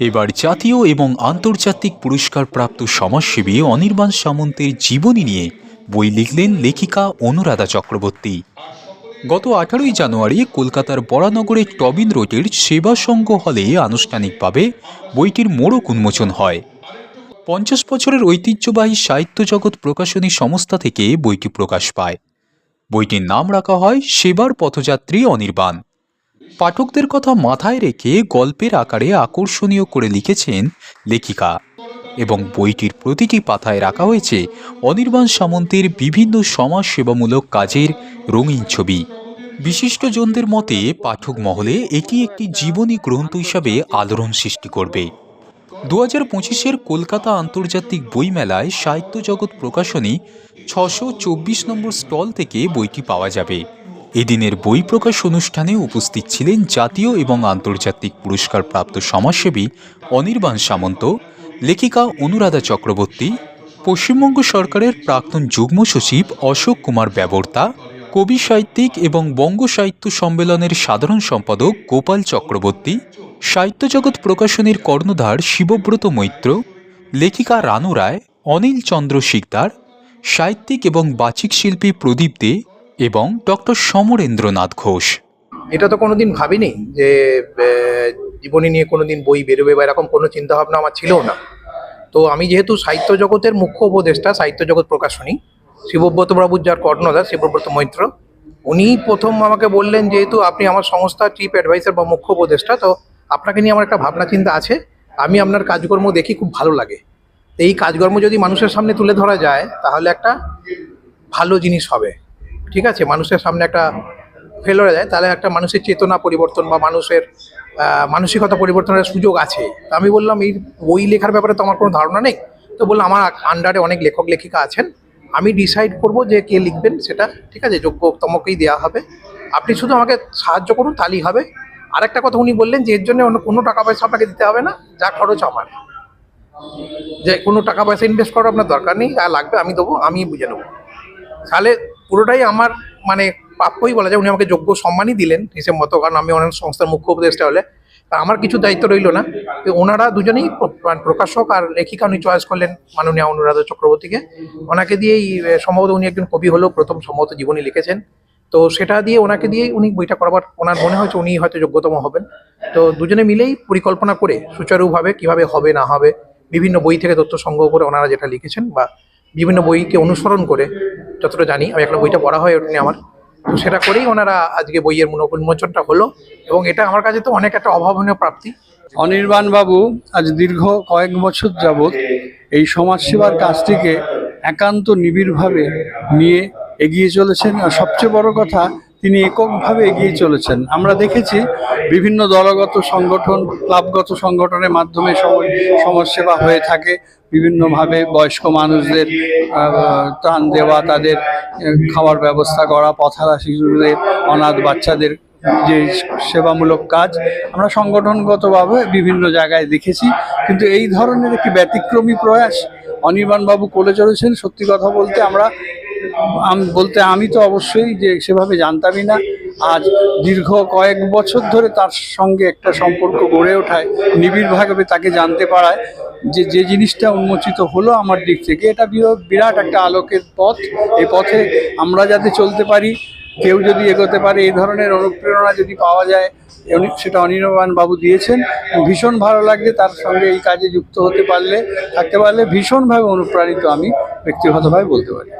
এবার জাতীয় এবং আন্তর্জাতিক পুরস্কারপ্রাপ্ত সমাজসেবী অনির্বাণ সামন্তের জীবনী নিয়ে বই লিখলেন লেখিকা অনুরাধা চক্রবর্তী। গত আঠারোই জানুয়ারি কলকাতার বরানগরের টবিন রোডের সেবা সংঘ হলে আনুষ্ঠানিকভাবে বইটির মোড়ক উন্মোচন হয়। পঞ্চাশ বছরের ঐতিহ্যবাহী সাহিত্য জগৎ প্রকাশনী সংস্থা থেকে বইটি প্রকাশ পায়। বইটির নাম রাখা হয় সেবার পথযাত্রী অনির্বাণ। পাঠকদের কথা মাথায় রেখে গল্পের আকারে আকর্ষণীয় করে লিখেছেন লেখিকা। এবং বইটির প্রতিটি পাতায় রাখা হয়েছে অনির্বাণ সামন্তের বিভিন্ন সমাজ সেবামূলক কাজের রঙিন ছবি। বিশিষ্টজনদের মতে, পাঠক মহলে এটি একটি জীবনী গ্রন্থ হিসাবে আলোড়ন সৃষ্টি করবে। দু হাজার পঁচিশের কলকাতা আন্তর্জাতিক বইমেলায় সাহিত্য জগৎ প্রকাশনী ছশো চব্বিশ নম্বর স্টল থেকে বইটি পাওয়া যাবে। এদিনের বই প্রকাশ অনুষ্ঠানে উপস্থিত ছিলেন জাতীয় এবং আন্তর্জাতিক পুরস্কারপ্রাপ্ত সমাজসেবী অনির্বাণ সামন্ত, লেখিকা অনুরাধা চক্রবর্তী, পশ্চিমবঙ্গ সরকারের প্রাক্তন যুগ্ম সচিব অশোক কুমার ব্যবর্তা, কবি সাহিত্যিক এবং বঙ্গ সাহিত্য সম্মেলনের সাধারণ সম্পাদক গোপাল চক্রবর্তী, সাহিত্য জগৎ প্রকাশনীর কর্ণধার শিবব্রত মৈত্র, লেখিকা রানু রায়, অনিল চন্দ্র শিকদার, সাহিত্যিক এবং বাচিক শিল্পী প্রদীপ দে এবং ডক্টর সমরেন্দ্রনাথ ঘোষ। এটা তো কোনোদিন ভাবিনি যে জীবনী নিয়ে কোনোদিন বই বেরোবে বা এরকম কোনো চিন্তাভাবনা আমার ছিল না। তো আমি যেহেতু সাহিত্য জগতের মুখ্য উপদেষ্টা, সাহিত্য জগৎ প্রকাশনী, শিবব্রত বাবুর যার কর্ণধার, শিবব্রত মৈত্র, উনি প্রথম আমাকে বললেন যেহেতু আপনি আমার সংস্থার চিফ অ্যাডভাইসার বা মুখ্য উপদেষ্টা, তো আপনাকে নিয়ে আমার একটা ভাবনা চিন্তা আছে। আমি আপনার কাজকর্ম দেখি খুব ভালো লাগে। এই কাজকর্ম যদি মানুষের সামনে তুলে ধরা যায়, তাহলে একটা ভালো জিনিস হবে। ঠিক আছে, মানুষের সামনে একটা ফেলে যায়, তাহলে একটা মানুষের চেতনা পরিবর্তন বা মানুষের মানসিকতা পরিবর্তনের সুযোগ আছে। তো আমি বললাম, এই বই লেখার ব্যাপারে তো আমার কোনো ধারণা নেই। তো বললাম, আমার আন্ডারে অনেক লেখক, লেখিকা আছেন। আমি ডিসাইড করব যে কে লিখবেন সেটা, ঠিক আছে, যোগ্যতমকেই দেওয়া হবে। আপনি শুধু আমাকে সাহায্য করুন, তাহলেই হবে। আরেকটা কথা উনি বললেন যে, এর জন্য অন্য কোনো টাকা পয়সা আপনাকে দিতে হবে না, যা খরচ আমার। যে কোনো টাকা পয়সা ইনভেস্ট করার আপনার দরকার নেই, যা লাগবে আমি দেবো আমি বুঝে নেব। তাহলে পুরোটাই আমার মানে প্রাপ্যই বলা যায়। উনি আমাকে যোগ্য সম্মানই দিলেন হিসেব মতো কারণ আমি অনেক সংস্থার মুখ্য উপদেষ্টা হলে। আমার কিছু দায়িত্ব রইল না। তো ওনারা দুজনেই মানে প্রকাশক আর লেখিকা উনি চয়েস করলেন মাননীয় অনুরাধা চক্রবর্তীকে। ওনাকে দিয়েই সম্ভবত উনি একজন কবি হলেও প্রথম সম্ভবত জীবনী লিখেছেন। তো সেটা দিয়ে ওনাকে দিয়েই উনি বইটা করাবার, ওনার মনে হয়েছে উনি হয়তো যোগ্যতম হবেন। তো দুজনে মিলেই পরিকল্পনা করে সুচারুভাবে কীভাবে হবে না হবে, বিভিন্ন বই থেকে তথ্য সংগ্রহ করে ওনারা যেটা লিখেছেন বা বিভিন্ন বইকে অনুসরণ করে, যতটা জানি, আমি একটা বইটা পড়া হয় ওটা নিয়ে আমার। তো সেটা করেই ওনারা আজকে বইয়ের উন্মোচনটা হলো এবং এটা আমার কাছে তো অনেক একটা অভাবনীয় প্রাপ্তি। অনির্বাণ বাবু আজ দীর্ঘ কয়েক বছর যাবৎ এই সমাজসেবার কাজটিকে একান্ত নিবিড়ভাবে নিয়ে এগিয়ে চলেছেন। আর সবচেয়ে বড় কথা তিনি এককভাবে এগিয়ে চলেছেন। আমরা দেখেছি বিভিন্ন দলগত সংগঠন, ক্লাবগত সংগঠনের মাধ্যমে সম- সমাজসেবা হয়ে থাকে। বিভিন্নভাবে বয়স্ক মানুষদের ত্রাণ দেওয়া, তাদের খাওয়ার ব্যবস্থা করা, পথারা শিশুদের, অনাথ বাচ্চাদের যে সেবামূলক কাজ, আমরা সংগঠনগতভাবে বিভিন্ন জায়গায় দেখেছি। কিন্তু এই ধরনের একটি ব্যতিক্রমী প্রয়াস অনির্বাণ বাবু করে চলেছেন। সত্যি কথা বলতে আমরা আম বলতে আমি তো অবশ্যই যে সেভাবে জানতামই না। আজ দীর্ঘ কয়েক বছর ধরে তার সঙ্গে একটা সম্পর্ক গড়ে ওঠায়, নিবিড়ভাবে তাকে জানতে পারায়, যে যে জিনিসটা উন্মোচিত হলো আমার দিক থেকে, এটা বিরাট একটা আলোকের পথ। এই পথে আমরা যাতে চলতে পারি, কেউ যদি এগোতে পারে এই ধরনের অনুপ্রেরণা যদি পাওয়া যায় সেটা অনির্বাণ বাবু দিয়েছেন। ভীষণ ভালো লাগছে তার সঙ্গে এই কাজে যুক্ত হতে পারলে, থাকতে পারলে ভীষণভাবে অনুপ্রাণিত আমি, ব্যক্তিগতভাবে বলতে পারি।